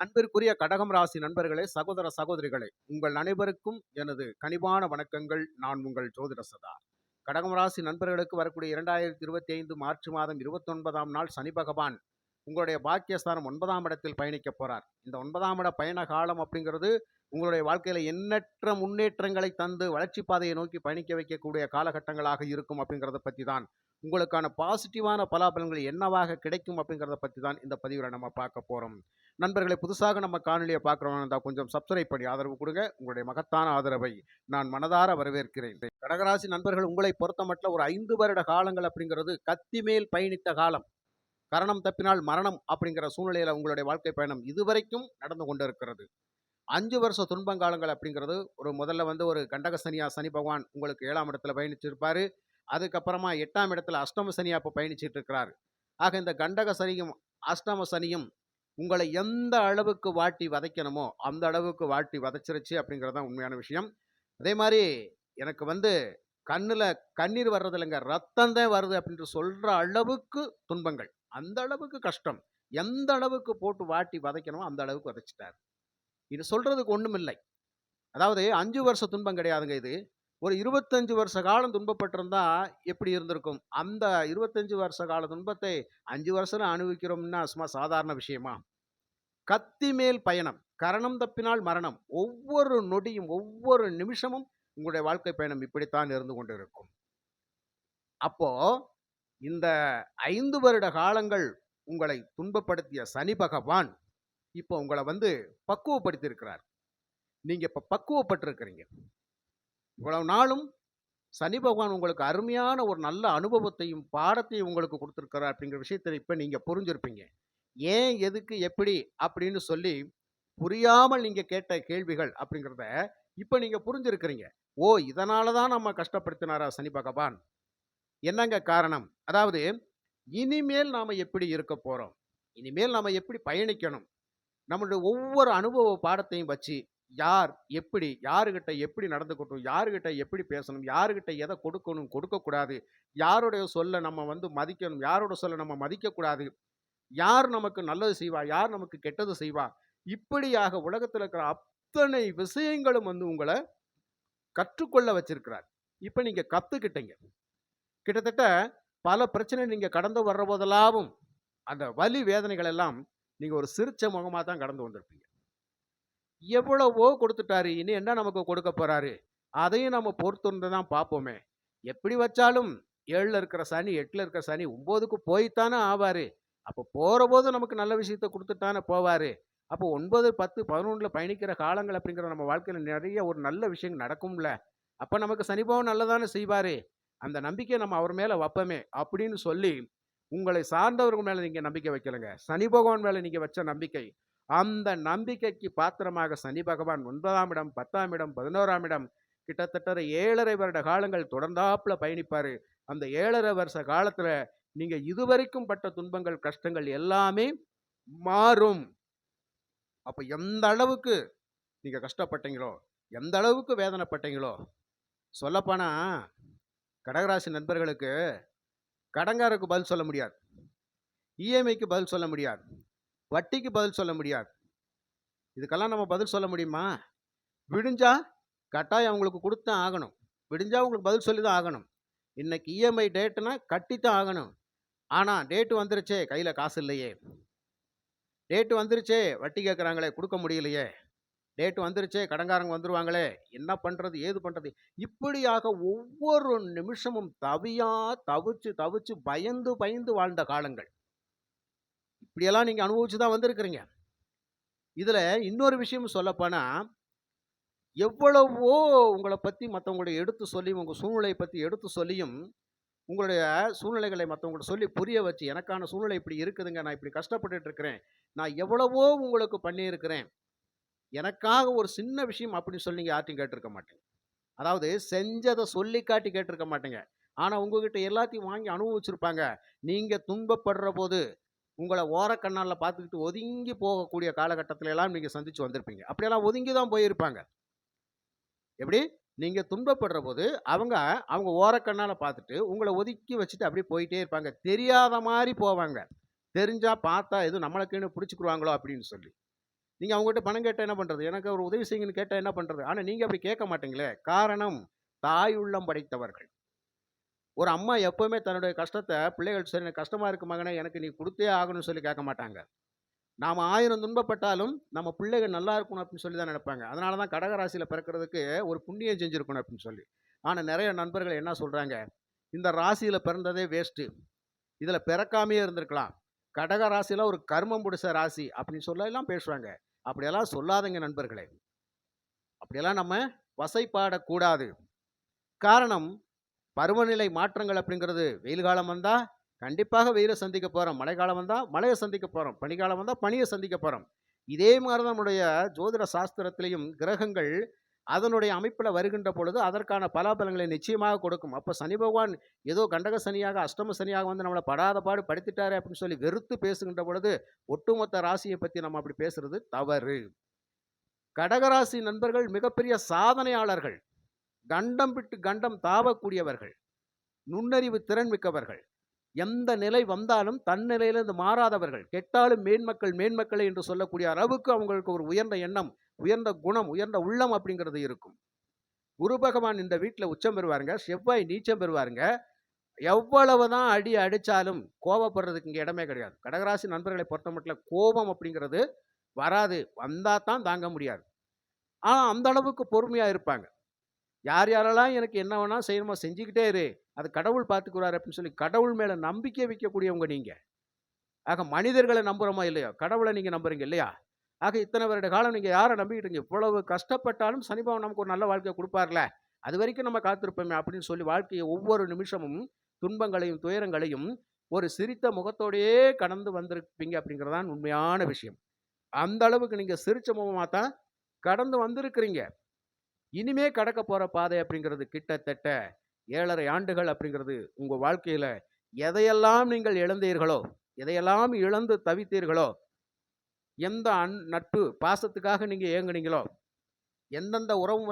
அன்பிற்குரிய கடகம் ராசி நண்பர்களே சகோதர சகோதரிகளே உங்கள் அனைவருக்கும் எனது கனிவான வணக்கங்கள். நான் உங்கள் ஜோதிட சதா. கடகம் ராசி நண்பர்களுக்கு வரக்கூடிய இரண்டாயிரத்தி இருபத்தி ஐந்து மார்ச் மாதம் இருபத்தி ஒன்பதாம் நாள் சனி பகவான் உங்களுடைய பாக்கியஸ்தானம் ஒன்பதாம் இடத்தில் பயணிக்க போகிறார் இந்த ஒன்பதாம் இட பயண காலம் அப்படிங்கிறது உங்களுடைய வாழ்க்கையில் எண்ணற்ற முன்னேற்றங்களை தந்து வளர்ச்சி பாதையை நோக்கி பயணிக்க வைக்கக்கூடிய காலகட்டங்களாக இருக்கும் அப்படிங்கிறத பற்றி தான் உங்களுக்கான பாசிட்டிவான பலாபலன்கள் என்னவாக கிடைக்கும் அப்படிங்கிறத பற்றி தான் இந்த பதிவில் நம்ம பார்க்க போகிறோம் நண்பர்களை புதுசாக நம்ம காணொலியை பார்க்குறவங்க இருந்தால் கொஞ்சம் சப்ஸ்கிரைப் பண்ணி ஆதரவு கொடுங்க. உங்களுடைய மகத்தான ஆதரவை நான் மனதார வரவேற்கிறேன். கடகராசி நண்பர்கள் உங்களை பொறுத்தமட்டில் ஒரு ஐந்து வருட காலங்கள் அப்படிங்கிறது கத்தி மேல் பயணித்த காலம். கரணம் தப்பினால் மரணம் அப்படிங்கிற சூழ்நிலையில் உங்களுடைய வாழ்க்கை பயணம் இதுவரைக்கும் நடந்து கொண்டு இருக்கிறது அஞ்சு வருஷ துன்பங்காலங்கள் அப்படிங்கிறது ஒரு முதல்ல வந்து ஒரு கண்டக சனியா சனி பகவான் உங்களுக்கு ஏழாம் இடத்துல பயணிச்சிருப்பார். அதுக்கப்புறமா எட்டாம் இடத்துல அஷ்டம சனியா இப்போ பயணிச்சிட்டு இருக்கிறார் ஆக இந்த கண்டக சனியும் அஷ்டம சனியும் உங்களை எந்த அளவுக்கு வாட்டி வதைக்கணுமோ அந்த அளவுக்கு வாட்டி வதைச்சிருச்சு அப்படிங்கிறது தான் உண்மையான விஷயம். அதே மாதிரி எனக்கு வந்து கண்ணில் கண்ணீர் வர்றது இல்லைங்க ரத்தம் தான் வருது அப்படின்ட்டு சொல்கிற அளவுக்கு துன்பங்கள். அந்த அளவுக்கு கஷ்டம். எந்த அளவுக்கு போட்டு வாட்டி வதைக்கணுமோ அந்த அளவுக்கு வதைச்சிட்டார். இது சொல்கிறதுக்கு ஒன்றும் இல்லை அதாவது அஞ்சு வருஷ துன்பம் கிடையாதுங்க இது. ஒரு இருபத்தஞ்சு வருஷ காலம் துன்பப்பட்டிருந்தா எப்படி இருந்திருக்கும்? அந்த இருபத்தஞ்சு வருஷ கால துன்பத்தை அஞ்சு வருஷம் அனுபவிக்கிறோம்னா சும்மா சாதாரண விஷயமா? கத்தி மேல் பயணம் கரணம் தப்பினால் மரணம். ஒவ்வொரு நொடியும் ஒவ்வொரு நிமிஷமும் உங்களுடைய வாழ்க்கை பயணம் இப்படித்தான் இருந்து கொண்டு இருக்கும் அப்போ இந்த ஐந்து வருட காலங்கள் உங்களை துன்பப்படுத்திய சனி பகவான் இப்போ உங்களை வந்து பக்குவப்படுத்தியிருக்கிறார். நீங்க இப்ப பக்குவப்பட்டிருக்கிறீங்க. இவ்வளவு நாளும் சனி பகவான் உங்களுக்கு அருமையான ஒரு நல்ல அனுபவத்தையும் பாடத்தையும் உங்களுக்கு கொடுத்துருக்கிறார் அப்படிங்கிற விஷயத்தை இப்போ நீங்கள் புரிஞ்சிருப்பீங்க. ஏன் எதுக்கு எப்படி அப்படின்னு சொல்லி புரியாமல் நீங்கள் கேட்ட கேள்விகள் அப்படிங்கிறத இப்போ நீங்கள் புரிஞ்சிருக்கிறீங்க. ஓ இதனால தான் நம்ம கஷ்டப்படுத்தினாரா சனி பகவான்? என்னங்க காரணம்? அதாவது இனிமேல் நாம் எப்படி இருக்க போகிறோம் இனிமேல் நாம் எப்படி பயணிக்கணும்? நம்மளுடைய ஒவ்வொரு அனுபவ பாடத்தையும் வச்சு யார் எப்படி யாருக்கிட்ட எப்படி நடந்துக்கட்டும்? யாருக்கிட்ட எப்படி பேசணும்? யாருக்கிட்ட எதை கொடுக்கணும்? கொடுக்கக்கூடாது. யாருடைய சொல்ல நம்ம வந்து மதிக்கணும்? யாரோட சொல்ல நம்ம மதிக்கக்கூடாது? யார் நமக்கு நல்லது செய்வா? யார் நமக்கு கெட்டது செய்வா? இப்படியாக உலகத்தில் இருக்கிற அத்தனை விஷயங்களும் வந்து உங்களை கற்றுக்கொள்ள வச்சிருக்கிறார். இப்போ நீங்கள் கற்றுக்கிட்டீங்க கிட்டத்தட்ட பல பிரச்சனை நீங்கள் கடந்து வர்ற போதெல்லாம் அந்த வலி வேதனைகள் எல்லாம் நீங்கள் ஒரு சிரிச்ச முகமாக தான் கடந்து வந்திருப்பீங்க. எவ்வளவோ கொடுத்துட்டாரு இனி என்ன நமக்கு கொடுக்க போகிறாரு அதையும் நம்ம பொறுத்துருந்து தான் பார்ப்போமே. எப்படி வச்சாலும் ஏழில் இருக்கிற சனி எட்டில் இருக்கிற சனி ஒம்போதுக்கு போய்த்தானே ஆவார். அப்போ போகிற போது நமக்கு நல்ல விஷயத்த கொடுத்துட்டானே போவார். அப்போ ஒன்பது பத்து பதினொன்றில் பயணிக்கிற காலங்கள் அப்படிங்கிற நம்ம வாழ்க்கையில் நிறைய ஒரு நல்ல விஷயங்கள் நடக்கும்ல. அப்போ நமக்கு சனிபாவம் நல்லதானே செய்வார்? அந்த நம்பிக்கையை நம்ம அவர் மேலே வைப்போமே அப்படின்னு சொல்லி உங்களை சார்ந்தவர்கள் மேலே நீங்கள் நம்பிக்கை வைக்கலைங்க. சனி பகவான் மேலே நீங்கள் வச்ச நம்பிக்கை அந்த நம்பிக்கைக்கு பாத்திரமாக சனி பகவான் ஒன்பதாம் இடம் பத்தாம் இடம் பதினோராம் இடம் கிட்டத்தட்ட ஏழரை வருட காலங்கள் தொடர்ந்தாப்புல பயணிப்பார். அந்த ஏழரை வருஷ காலத்தில் நீங்கள் இதுவரைக்கும் பட்ட துன்பங்கள் கஷ்டங்கள் எல்லாமே மாறும். அப்போ எந்த அளவுக்கு நீங்கள் கஷ்டப்பட்டீங்களோ எந்த அளவுக்கு வேதனைப்பட்டீங்களோ சொல்லப்போனால் கடகராசி நண்பர்களுக்கு கடங்காருக்கு பதில் சொல்ல முடியாது. இஎம்ஐக்கு பதில் சொல்ல முடியாது. வட்டிக்கு பதில் சொல்ல முடியாது. இதுக்கெல்லாம் நம்ம பதில் சொல்ல முடியுமா? விடிஞ்சா கட்டாயம் அவங்களுக்கு கொடுத்தான் ஆகணும். விடிஞ்சா உங்களுக்கு பதில் சொல்லி தான் ஆகணும். இன்னைக்கு இஎம்ஐ டேட்டுனா கட்டித்தான் ஆகணும். ஆனால் டேட்டு வந்துருச்சே கையில் காசு இல்லையே. டேட்டு வந்துருச்சே வட்டி கேட்குறாங்களே கொடுக்க முடியலையே. லேட்டு வந்துருச்சே கடங்காரங்க வந்துருவாங்களே. என்ன பண்ணுறது ஏது பண்ணுறது இப்படியாக ஒவ்வொரு நிமிஷமும் தவியாக தவிச்சு தவிச்சு பயந்து பயந்து வாழ்ந்த காலங்கள். இப்படியெல்லாம் நீங்கள் அனுபவிச்சு தான் வந்திருக்கிறீங்க. இதில் இன்னொரு விஷயம் சொல்லப்போனால் எவ்வளவோ உங்களை பற்றி மற்றவங்களுடைய எடுத்து சொல்லி உங்கள் சூழ்நிலையை பற்றி எடுத்து சொல்லியும் உங்களுடைய சூழ்நிலைகளை மற்றவங்கள்ட்ட சொல்லி புரிய வச்சு எனக்கான சூழ்நிலை இப்படி இருக்குதுங்க நான் இப்படி கஷ்டப்பட்டுட்டு இருக்கிறேன் நான் எவ்வளவோ உங்களுக்கு பண்ணியிருக்கிறேன். எனக்காக ஒரு சின்ன விஷயம் அப்படின்னு சொல்லி நீங்கள் யார்ட்டையும் கேட்டிருக்க மாட்டேங்க. அதாவது செஞ்சதை சொல்லி காட்டி கேட்டிருக்க மாட்டேங்க. ஆனால் உங்ககிட்ட எல்லாத்தையும் வாங்கி அனுபவிச்சிருப்பாங்க. நீங்கள் துன்பப்படுற போது உங்களை ஓரக்கண்ணால் பார்த்துக்கிட்டு ஒதுங்கி போகக்கூடிய காலகட்டத்தில எல்லாம் நீங்கள் சந்திச்சு வந்திருப்பீங்க. அப்படியெல்லாம் ஒதுங்கி தான் போயிருப்பாங்க. எப்படி? நீங்கள் துன்பப்படுற போது அவங்க அவங்க ஓரக்கண்ணால் பார்த்துட்டு உங்களை ஒதுக்கி வச்சுட்டு அப்படியே போயிட்டே இருப்பாங்க. தெரியாத மாதிரி போவாங்க. தெரிஞ்சால் பார்த்தா எதுவும் நம்மளுக்குன்னு பிடிச்சிக்கிடுவாங்களோ அப்படின்னு சொல்லி. நீங்கள் அவங்ககிட்ட பணம் கேட்டால் என்ன பண்ணுறது எனக்கு ஒரு உதவி செய்யுங்கன்னு கேட்டால் என்ன பண்ணுறது ஆனால் நீங்கள் அப்படி கேட்க மாட்டீங்களே! காரணம் தாய் உள்ளம் படைத்தவர்கள். ஒரு அம்மா எப்போவுமே தன்னுடைய கஷ்டத்தை பிள்ளைகள் சரி எனக்கு கஷ்டமாக இருக்கு மகனே, எனக்கு நீ கொடுத்தே ஆகணும்னு சொல்லி கேட்க மாட்டாங்க. நாம் ஆயிரம் துன்பப்பட்டாலும் நம்ம பிள்ளைகள் நல்லா இருக்கணும் அப்படின்னு சொல்லி தான் நினைப்பாங்க. அதனால தான் கடகராசியில் பிறக்கிறதுக்கு ஒரு புண்ணியம் செஞ்சுருக்கணும் அப்படின்னு சொல்லி. ஆனால் நிறைய நண்பர்கள் என்ன சொல்கிறாங்க இந்த ராசியில் பிறந்ததே வேஸ்ட்டு. இதில் பிறக்காமையே இருந்திருக்கலாம். கடக ராசியில ஒரு கர்மம் பிடிச்ச ராசி அப்படின்னு சொல்லலாம் பேசுவாங்க. அப்படியெல்லாம் சொல்லாதங்க நண்பர்களே. அப்படியெல்லாம் நம்ம வசைப்பாடக்கூடாது. காரணம் பருவநிலை மாற்றங்கள் அப்படிங்கிறது வெயில் காலம் வந்தால் கண்டிப்பாக வெயிலை சந்திக்க போகிறோம் மழைக்காலம் வந்தால் மழையை சந்திக்க போகிறோம் பனிக்காலம் வந்தால் பனியை சந்திக்க போகிறோம் இதே மாதிரி தான் நம்முடைய ஜோதிட சாஸ்திரத்திலையும் கிரகங்கள் அதனுடைய அமைப்பில் வருகின்ற பொழுது அதற்கான பலாபலங்களை நிச்சயமாக கொடுக்கும். அப்போ சனி பகவான் ஏதோ கண்டக சனியாக, அஷ்டம சனியாக வந்து நம்மளை படாத பாடு படுத்திட்டாரு அப்படின்னு சொல்லி வெறுத்து பேசுகின்ற பொழுது, ஒட்டுமொத்த ராசியை பற்றி நம்ம அப்படி பேசுறது தவறு. கடகராசி நண்பர்கள் மிகப்பெரிய சாதனையாளர்கள். கண்டம் விட்டு கண்டம் தாவக்கூடியவர்கள். நுண்ணறிவு திறன் மிக்கவர்கள். எந்த நிலை வந்தாலும் தன் நிலையிலிருந்து மாறாதவர்கள். கெட்டாலும் மேன்மக்கள் மேன்மக்களை என்று சொல்லக்கூடிய அளவுக்கு அவங்களுக்கு ஒரு உயர்ந்த எண்ணம், உயர்ந்த குணம், உயர்ந்த உள்ளம் அப்படிங்கிறது இருக்கும். குரு பகவான் இந்த வீட்டில் உச்சம் பெறுவாருங்க. செவ்வாய் நீச்சம் பெறுவாருங்க. எவ்வளவு தான் அடி அடித்தாலும் கோவப்படுறதுக்கு இங்கே இடமே கிடையாது. கடகராசி நண்பர்களை பொறுத்த மட்டும் கோபம் அப்படிங்கிறது வராது. வந்தால் தான் தாங்க முடியாது. ஆனால் அந்த அளவுக்கு பொறுமையாக இருப்பாங்க. யார் யாரெல்லாம் எனக்கு என்ன வேணால் செய்யணுமோ செஞ்சுக்கிட்டே இரு. அது கடவுள் பார்த்துக்குவாரு அப்படின்னு சொல்லி கடவுள் மேலே நம்பிக்கை வைக்கக்கூடியவங்க நீங்கள் ஆக மனிதர்களை நம்புகிறோமா இல்லையோ, கடவுளை நீங்கள் நம்புறீங்க இல்லையா? ஆக இத்தனை வருட காலம் நீங்கள் யாரை நம்பிக்கிட்டு இருக்கீங்க? இவ்வளவு கஷ்டப்பட்டாலும் சனிபாவம் நமக்கு ஒரு நல்ல கொடுப்பாருல்ல அது வரைக்கும் நம்ம காத்திருப்போமே அப்படின்னு சொல்லி வாழ்க்கையை ஒவ்வொரு நிமிஷமும் துன்பங்களையும், துயரங்களையும் ஒரு சிரித்த முகத்தோடயே கடந்து வந்திருப்பீங்க அப்படிங்கிறது தான் உண்மையான விஷயம். அந்த அளவுக்கு நீங்கள் சிரிச்ச முகமாக தான் கடந்து வந்திருக்கிறீங்க. இனிமே கடக்க போகிற பாதை அப்படிங்கிறது கிட்டத்தட்ட ஏழரை ஆண்டுகள் அப்படிங்கிறது உங்கள் வாழ்க்கையில் எதையெல்லாம் நீங்கள் இழந்தீர்களோ, எதையெல்லாம் இழந்து தவித்தீர்களோ, எந்த அன் நட்பு, பாசத்துக்காக நீங்கள் ஏங்குனீங்களோ, எந்தெந்த உறவு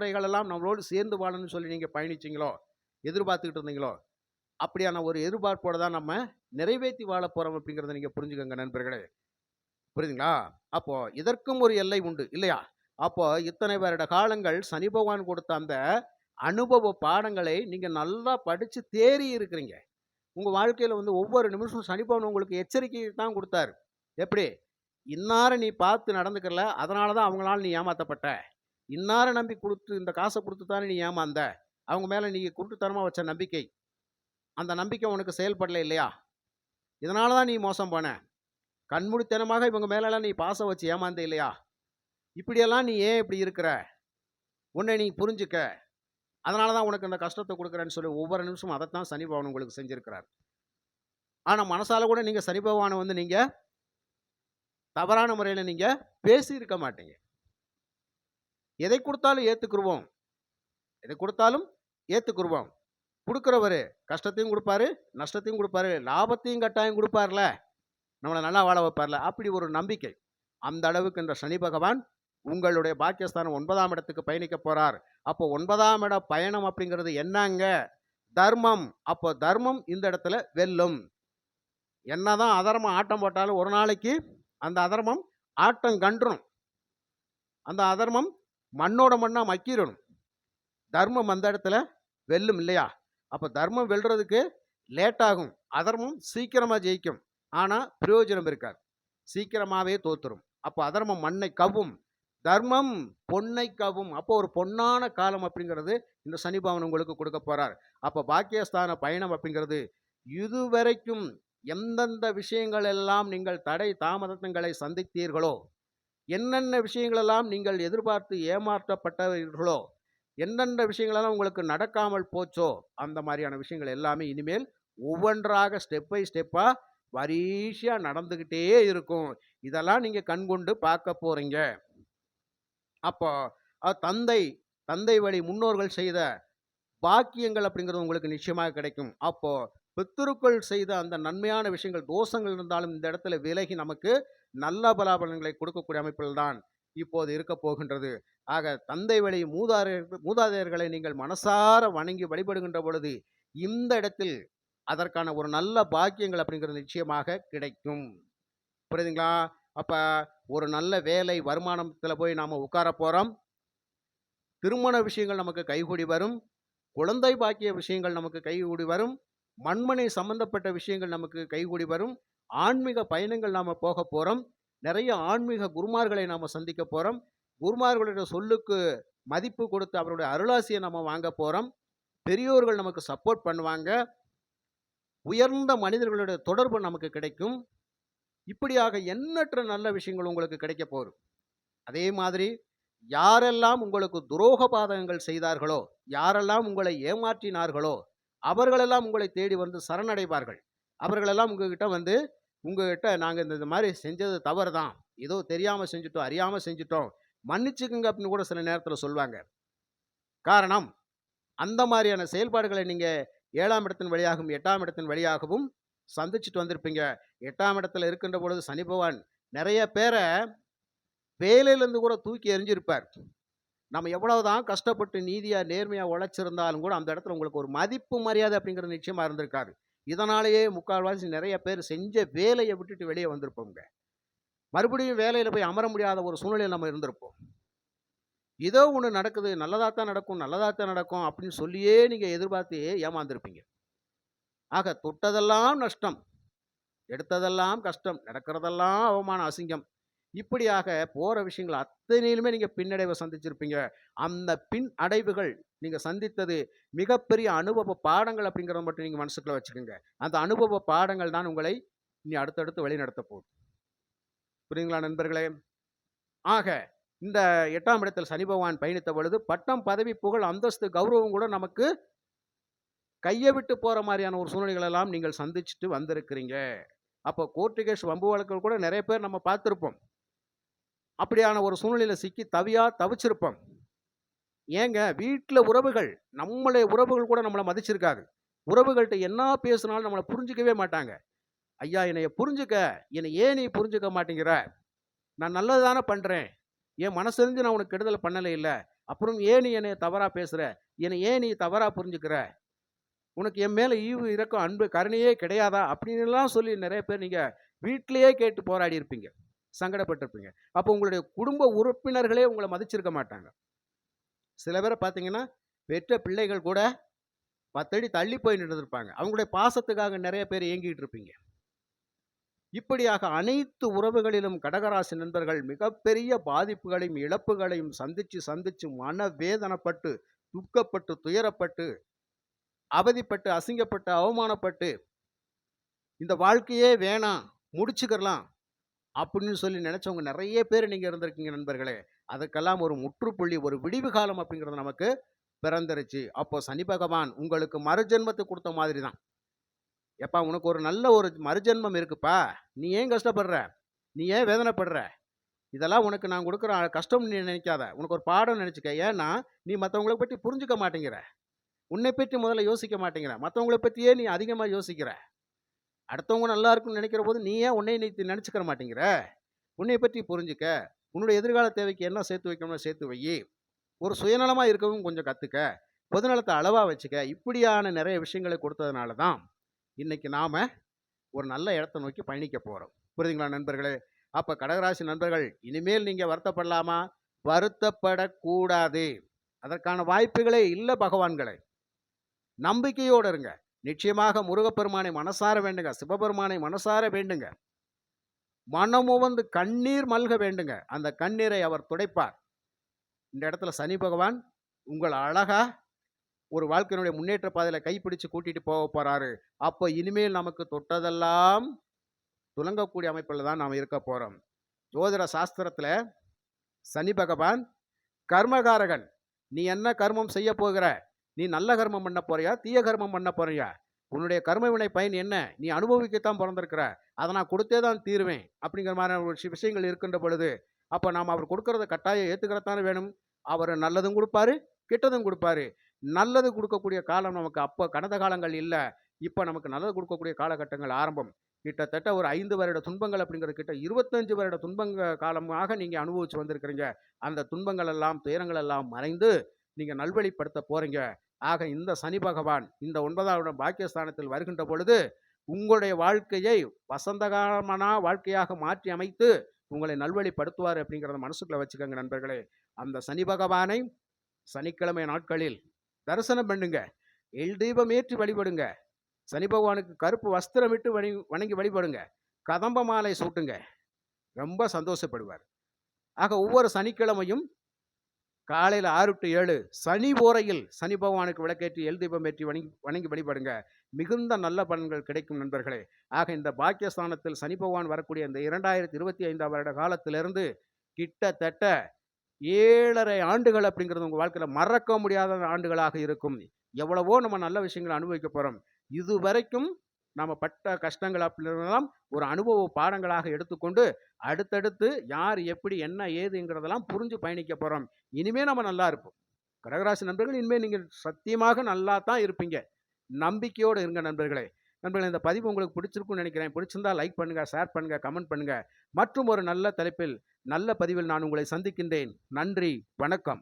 நம்மளோடு சேர்ந்து வாழணும்னு சொல்லி நீங்கள் பயணிச்சீங்களோ, எதிர்பார்த்துக்கிட்டு இருந்தீங்களோ, அப்படியான ஒரு எதிர்பார்ப்போடு தான் நம்ம நிறைவேற்றி வாழப் போகிறோம் அப்படிங்கிறத நீங்கள் புரிஞ்சுக்கோங்க நண்பர்களே. புரியுதுங்களா? அப்போது இதற்கும் ஒரு எல்லை உண்டு இல்லையா? அப்போது இத்தனை வருட காலங்கள் சனி பகவான் கொடுத்த அந்த அனுபவ பாடங்களை நீங்கள் நல்லா படித்து தேறி இருக்கிறீங்க. உங்கள் வாழ்க்கையில் வந்து ஒவ்வொரு நிமிஷமும் சனி பகவான் உங்களுக்கு எச்சரிக்கை தான் கொடுத்தாரு எப்படி? இன்னார நீ பார்த்து நடந்துக்கல. அதனால தான் அவங்களால நீ ஏமாத்தப்பட்ட. இன்னார நம்பி கொடுத்து இந்த காசை கொடுத்து தானே நீ ஏமாந்த. அவங்க மேலே நீ குருட்டுத்தனமாக வச்ச நம்பிக்கை. அந்த நம்பிக்கை உனக்கு செயல்படல இல்லையா? இதனால தான் நீ மோசம் போன. கண்மூடித்தனமாக இவங்க மேலெல்லாம் நீ பாசம் வச்சு ஏமாந்த இல்லையா? இப்படியெல்லாம் நீ ஏன் இப்படி இருக்கிற? உன்னை நீ புரிஞ்சுக்க. அதனால தான் உனக்கு இந்த கஷ்டத்தை கொடுக்குறேன்னு சொல்லி ஒவ்வொரு நிமிஷமும் அதைத்தான் சனி பகவான் உங்களுக்கு செஞ்சுருக்கிறார் ஆனால் மனசால கூட நீங்கள் சனி பகவானை வந்து நீங்கள் தவறான முறையில் நீங்கள் பேசியிருக்க மாட்டீங்க. எதை கொடுத்தாலும் ஏற்றுக்குருவோம் எதை கொடுத்தாலும் ஏற்றுக்குருவோம் கொடுக்குறவர் கஷ்டத்தையும் கொடுப்பாரு நஷ்டத்தையும் கொடுப்பாரு லாபத்தையும் கட்டாயம் கொடுப்பார்ல நம்மளை நல்லா வாழ வைப்பார்ல. அப்படி ஒரு நம்பிக்கை. அந்த அளவுக்கு என்ற சனி பகவான் உங்களுடைய பாக்கியஸ்தானம் ஒன்பதாம் இடத்துக்கு பயணிக்க போகிறார் அப்போ ஒன்பதாம் இட பயணம் அப்படிங்கிறது என்னங்க? தர்மம். அப்போ தர்மம் இந்த இடத்துல வெல்லும். என்னதான் அதர்மம் ஆட்டம் போட்டாலும் ஒரு நாளைக்கு அந்த அதர்மம் ஆட்டம் அந்த அதர்மம் மண்ணோட மண்ணாக மக்கிடணும் தர்மம் அந்த இடத்துல வெல்லும் இல்லையா? அப்போ தர்மம் வெல்றதுக்கு லேட் ஆகும். அதர்மம் சீக்கிரமாக ஜெயிக்கும். ஆனால் பிரயோஜனம் இருக்காது. சீக்கிரமாகவே தோத்துரும். அப்போ அதர்மம் மண்ணை கவ்வும். தர்மம் பொன்னை கவ்வும். அப்போ ஒரு பொன்னான காலம் அப்படிங்கிறது இந்த சனி உங்களுக்கு கொடுக்க போகிறார் அப்போ பாக்கியஸ்தான பயணம் அப்படிங்கிறது இதுவரைக்கும் எந்தெந்த விஷயங்கள் எல்லாம் நீங்கள் தடை தாமதங்களை சந்தித்தீர்களோ, என்னென்ன விஷயங்களெல்லாம் நீங்கள் எதிர்பார்த்து ஏமாற்றப்பட்டவர்களோ, எந்தெந்த விஷயங்களெல்லாம் உங்களுக்கு நடக்காமல் போச்சோ, அந்த மாதிரியான விஷயங்கள் எல்லாமே இனிமேல் ஒவ்வொன்றாக ஸ்டெப் பை ஸ்டெப்பாக வரிசையாக நடந்துக்கிட்டே இருக்கும். இதெல்லாம் நீங்கள் கண்கொண்டு பார்க்க போகிறீங்க அப்போ தந்தை தந்தை வழி முன்னோர்கள் செய்த பாக்கியங்கள் அப்படிங்கிறது உங்களுக்கு நிச்சயமாக கிடைக்கும். அப்போது பித்திருக்கள் செய்த அந்த நன்மையான விஷயங்கள், தோஷங்கள் இருந்தாலும் இந்த இடத்துல விலகி நமக்கு நல்ல பலாபலன்களை கொடுக்கக்கூடிய அமைப்பில் தான் இப்போது இருக்கப் போகின்றது. ஆக தந்தை வழி மூதாதையர் மூதாதையர்களை நீங்கள் மனசார வணங்கி வழிபடுகின்ற பொழுது, இந்த இடத்தில் அதற்கான ஒரு நல்ல பாக்கியங்கள் அப்படிங்கிறது நிச்சயமாக கிடைக்கும். புரியுதுங்களா? அப்போ ஒரு நல்ல வேலை வருமானத்தில் போய் நாம உட்கார போகிறோம் திருமண விஷயங்கள் நமக்கு கைகூடி வரும் குழந்தை பாக்கிய விஷயங்கள் நமக்கு கைகூடி வரும் மண்மனை சம்பந்தப்பட்ட விஷயங்கள் நமக்கு கைகூடி வரும். ஆன்மீக பயணங்கள் நாம போக போகிறோம் நிறைய ஆன்மீக குருமார்களை நாம் சந்திக்க போகிறோம் குருமார்களுடைய சொல்லுக்கு மதிப்பு கொடுத்து அவருடைய அருளாசியை நம்ம வாங்க போகிறோம் பெரியோர்கள் நமக்கு சப்போர்ட் பண்ணுவாங்க. உயர்ந்த மனிதர்களுடைய தொடர்பு நமக்கு கிடைக்கும். இப்படியாக எண்ணற்ற நல்ல விஷயங்கள் உங்களுக்கு கிடைக்க போகும் அதே மாதிரி யாரெல்லாம் உங்களுக்கு துரோக பாதகங்கள் செய்தார்களோ யாரெல்லாம் உங்களை ஏமாற்றினார்களோ அவர்களெல்லாம் உங்களை தேடி வந்து சரணடைவார்கள். அவர்களெல்லாம் உங்ககிட்ட வந்து உங்ககிட்ட நாங்கள் இந்த மாதிரி செஞ்சது தவறு தான் ஏதோ தெரியாமல் செஞ்சுட்டோம் அறியாமல் செஞ்சுட்டோம். மன்னிச்சுக்குங்க அப்படின்னு கூட சில நேரத்தில் சொல்லுவாங்க காரணம் அந்த மாதிரியான செயல்பாடுகளை நீங்கள் ஏழாம் இடத்தின் வழியாகவும் எட்டாம் இடத்தின் வழியாகவும் சந்திச்சுட்டு வந்திருப்பீங்க. எட்டாம் இடத்துல இருக்கின்ற பொழுது சனி பகவான் நிறைய பேரை வேலையிலேருந்து கூட தூக்கி எறிஞ்சிருப்பார். நம்ம எவ்வளவுதான் கஷ்டப்பட்டு நீதியாக நேர்மையாக உழைச்சிருந்தாலும் கூட அந்த இடத்துல உங்களுக்கு ஒரு மதிப்பு மரியாதை அப்படிங்கிறது நிச்சயமாக இருந்திருக்காரு இதனாலேயே முக்கால்வாசி நிறைய பேர் செஞ்ச வேலையை விட்டுட்டு வெளியே வந்திருப்போங்க மறுபடியும் வேலையில் போய் அமர முடியாத ஒரு சூழ்நிலையில் நம்ம இருந்திருப்போம். ஏதோ ஒன்று நடக்குது நல்லதாக தான் நடக்கும் நல்லதாக தான் நடக்கும் அப்படின்னு சொல்லியே நீங்கள் எதிர்பார்த்து ஏமாந்துருப்பீங்க. ஆக தொட்டதெல்லாம் நஷ்டம் எடுத்ததெல்லாம் கஷ்டம் நடக்கிறதெல்லாம் அவமான அசிங்கம். இப்படியாக போகிற விஷயங்கள் அத்தனையிலுமே நீங்கள் பின்னடைவை சந்திச்சிருப்பீங்க. அந்த பின் அடைவுகள் நீங்கள் சந்தித்தது மிகப்பெரிய அனுபவ பாடங்கள் அப்படிங்கிறத மட்டும் நீங்கள் மனசுக்குள்ள வச்சுக்கோங்க. அந்த அனுபவ பாடங்கள் தான் உங்களை இனி அடுத்தடுத்து வழிநடத்த போகுது. புரியுங்களா நண்பர்களே? ஆக இந்த எட்டாம் இடத்தில் சனி பகவான் பயணித்த பொழுது பட்டம் பதவி புகழ் அந்தஸ்து கௌரவம் கூட நமக்கு கையை விட்டு போகிற மாதிரியான ஒரு சூழ்நிலைகளெல்லாம் நீங்கள் சந்திச்சுட்டு வந்திருக்கிறீங்க. அப்போ கோர்ட்டிகேஷ் வம்பு வழக்குகள் கூட நிறைய பேர் நம்ம பார்த்துருப்போம். அப்படியான ஒரு சூழ்நிலையில் சிக்கி தவியாக தவிச்சிருப்போம். ஏங்க வீட்டில் உறவுகள் நம்மளே உறவுகள் கூட நம்மளை மதிச்சிருக்காது. உறவுகள்கிட்ட என்ன பேசினாலும் நம்மளை புரிஞ்சிக்கவே மாட்டாங்க. ஐயா என்னைய புரிஞ்சுக்க. என்னை ஏன் நீ புரிஞ்சுக்க மாட்டேங்கிற? நான் நல்லது தானே பண்ணுறேன் என் மனசுலேருந்து நான் உனக்கு கெடுதல் பண்ணலை இல்லை. அப்புறம் ஏன் நீ என்னை தவறாக பேசுகிற என்னை ஏன் நீ தவறாக புரிஞ்சுக்கிற? உனக்கு என் மேலே ஈவு இறக்கம் அன்பு கருணையே கிடையாதா? அப்படின்லாம் சொல்லி நிறைய பேர் நீங்கள் வீட்டிலேயே கேட்டு போராடி இருப்பீங்க சங்கடப்பட்டிருப்பீங்க. அப்போ உங்களுடைய குடும்ப உறுப்பினர்களே உங்களை மதிச்சிருக்க மாட்டாங்க. சில பேரை பார்த்தீங்கன்னா பெற்ற பிள்ளைகள் கூட பத்தடி தள்ளி போய் நின்றுருப்பாங்க. அவங்களுடைய பாசத்துக்காக நிறைய பேர் ஏங்கிட்டு இருப்பீங்க. இப்படியாக அனைத்து உறவுகளிலும் கடகராசி நண்பர்கள் மிகப்பெரிய பாதிப்புகளையும் இழப்புகளையும் சந்திச்சு சந்திச்சு மனவேதனைப்பட்டு துக்கப்பட்டு துயரப்பட்டு அவதிப்பட்டு அசிங்கப்பட்டு அவமானப்பட்டு இந்த வாழ்க்கையே வேணாம் முடிச்சுக்கிறலாம். அப்படின்னு சொல்லி நினைச்சவங்க நிறைய பேர் நீங்க இருந்திருக்கீங்க நண்பர்களே. அதுக்கெல்லாம் ஒரு முற்றுப்புள்ளி ஒரு விடிவு காலம் அப்படிங்கிறது நமக்கு பிறந்துருச்சு. அப்போ சனி பகவான் உங்களுக்கு மறுஜென்மத்தை கொடுத்த மாதிரி தான் எப்பா உனக்கு ஒரு நல்ல ஒரு மறுஜென்மம் இருக்குப்பா. நீ ஏன் கஷ்டப்படுற? நீ ஏன் வேதனைப்படுற? இதெல்லாம் உனக்கு நான் கொடுக்குற கஷ்டம் நீ நினைக்காத. உனக்கு ஒரு பாடம் நினச்சிக்க. ஏன்னா நீ மற்றவங்களை பற்றி புரிஞ்சுக்க மாட்டேங்கிற. உன்னை பற்றி முதல்ல யோசிக்க மாட்டேங்கிற. மற்றவங்களை பற்றியே நீ அதிகமாக யோசிக்கிற. அடுத்தவங்க நல்லா இருக்குன்னு நினைக்கிற போது நீ ஏன் உன்னை நீ நினச்சிக்கிற மாட்டேங்கிற? உன்னை பற்றி புரிஞ்சுக்க. உன்னுடைய எதிர்கால தேவைக்கு என்ன சேர்த்து வைக்கணும்னு சேர்த்து வை. ஒரு சுயநலமாக இருக்கவும் கொஞ்சம் கற்றுக்க பொதுநலத்தை அளவாக வச்சுக்க. இப்படியான நிறைய விஷயங்களை கொடுத்ததுனால தான் இன்றைக்கி நாம் ஒரு நல்ல இடத்த நோக்கி பயணிக்க போகிறோம் புரியுதுங்களா நண்பர்களே? அப்போ கடகராசி நண்பர்கள் இனிமேல் நீங்கள் வருத்தப்படலாமா? வருத்தப்படக்கூடாது. அதற்கான வாய்ப்புகளே இல்லை பகவான்களை. நம்பிக்கையோடு இருங்க. நிச்சயமாக முருகப்பெருமானை மனசார வேண்டுங்க. சிவபெருமானை மனசார வேண்டுங்க. மனமுவந்து கண்ணீர் மல்க வேண்டுங்க. அந்த கண்ணீரை அவர் துடைப்பார். இந்த இடத்துல சனி பகவான் உங்கள் அழகா ஒரு வாழ்க்கையினுடைய முன்னேற்ற பாதையில் கைப்பிடிச்சு கூட்டிட்டு போக போறாரு. அப்போ இனிமேல் நமக்கு தொட்டதெல்லாம் துலங்கக்கூடிய அமைப்பில் தான் நாம் இருக்க போறோம். ஜோதிட சாஸ்திரத்தில் சனி பகவான் கர்மகாரகன் நீ என்ன கர்மம் செய்ய போகிற? நீ நல்ல கர்மம் பண்ண போறியா? தீய கர்மம் பண்ண போறியா? உன்னுடைய கர்மவினை பயன் என்ன? நீ அனுபவிக்கத்தான் பிறந்திருக்கிற. அதை நான் கொடுத்தே தான் தீருவேன். அப்படிங்கிற மாதிரி ஒரு விஷயங்கள் இருக்கின்ற பொழுது அப்போ நாம் அவர் கொடுக்கறத கட்டாயம் ஏற்றுக்கிறதானே வேணும். அவர் நல்லதும் கொடுப்பாரு கெட்டதும் கொடுப்பாரு. நல்லது கொடுக்கக்கூடிய காலம் நமக்கு அப்போ கடந்த காலங்கள் இல்லை. இப்போ நமக்கு நல்லது கொடுக்கக்கூடிய காலகட்டங்கள் ஆரம்பம். கிட்டத்தட்ட ஒரு ஐந்து வருட துன்பங்கள் அப்படிங்கிறது கிட்ட இருபத்தஞ்சு வருட துன்பங்க காலமாக நீங்கள் அனுபவிச்சு வந்திருக்கிறீங்க. அந்த துன்பங்கள் எல்லாம் துயரங்கள் எல்லாம் மறைந்து நீங்கள் நல்வழிப்படுத்த போகிறீங்க ஆக இந்த சனி பகவான் இந்த ஒன்பதாம் இடம் பாக்கியஸ்தானத்தில் வருகின்ற பொழுது உங்களுடைய வாழ்க்கையை வசந்தகாலமான வாழ்க்கையாக மாற்றி அமைத்து உங்களை நல்வழிப்படுத்துவார் அப்படிங்கிறத மனசுக்குள்ள வச்சுக்கோங்க நண்பர்களே. அந்த சனி பகவானை சனிக்கிழமை நாட்களில் தரிசனம் பண்ணுங்க. எல் தீபம் ஏற்றி வழிபடுங்க. சனி பகவானுக்கு கருப்பு வஸ்திரம் விட்டு வணி வணங்கி வழிபடுங்க. கதம்ப மாலை சூட்டுங்க. ரொம்ப சந்தோஷப்படுவார். ஆக ஒவ்வொரு சனிக்கிழமையும் காலையில் ஆறு டு ஏழு சனி ஓரையில் சனி பகவானுக்கு விளக்கேற்றி எல் தீபம் ஏற்றி வணங்கி வணங்கி வழிபடுங்க. மிகுந்த நல்ல பலன்கள் கிடைக்கும் நண்பர்களே. ஆக இந்த பாக்கியஸ்தானத்தில் சனி பகவான் வரக்கூடிய இந்த இரண்டாயிரத்தி இருபத்தி ஐந்தாம் வருட காலத்திலிருந்து கிட்டத்தட்ட ஏழரை ஆண்டுகள் அப்படிங்கிறது உங்கள் வாழ்க்கையில் மறக்க முடியாத ஆண்டுகளாக இருக்கும். எவ்வளவோ நம்ம நல்ல விஷயங்களை அனுபவிக்க போகிறோம் இது வரைக்கும் நாம் பட்ட கஷ்டங்கள் அப்படின்றதெல்லாம் ஒரு அனுபவ பாடங்களாக எடுத்துக்கொண்டு அடுத்தடுத்து யார் எப்படி என்ன ஏதுங்கிறதெல்லாம் புரிஞ்சு பயணிக்க போகிறோம் இனிமே நம்ம நல்லா இருப்போம். கடகராசி நண்பர்கள் இனிமேல் நீங்கள் சத்தியமாக நல்லா தான் இருப்பீங்க. நம்பிக்கையோடு இருங்க நண்பர்களே. நண்பர்களே இந்த பதிவு உங்களுக்கு பிடிச்சிருக்கும்னு நினைக்கிறேன். பிடிச்சிருந்தா லைக் பண்ணுங்க ஷேர் பண்ணுங்க கமெண்ட் பண்ணுங்க. மற்றும் ஒரு நல்ல தலைப்பில் நல்ல பதிவில் நான் உங்களை சந்திக்கின்றேன். நன்றி வணக்கம்.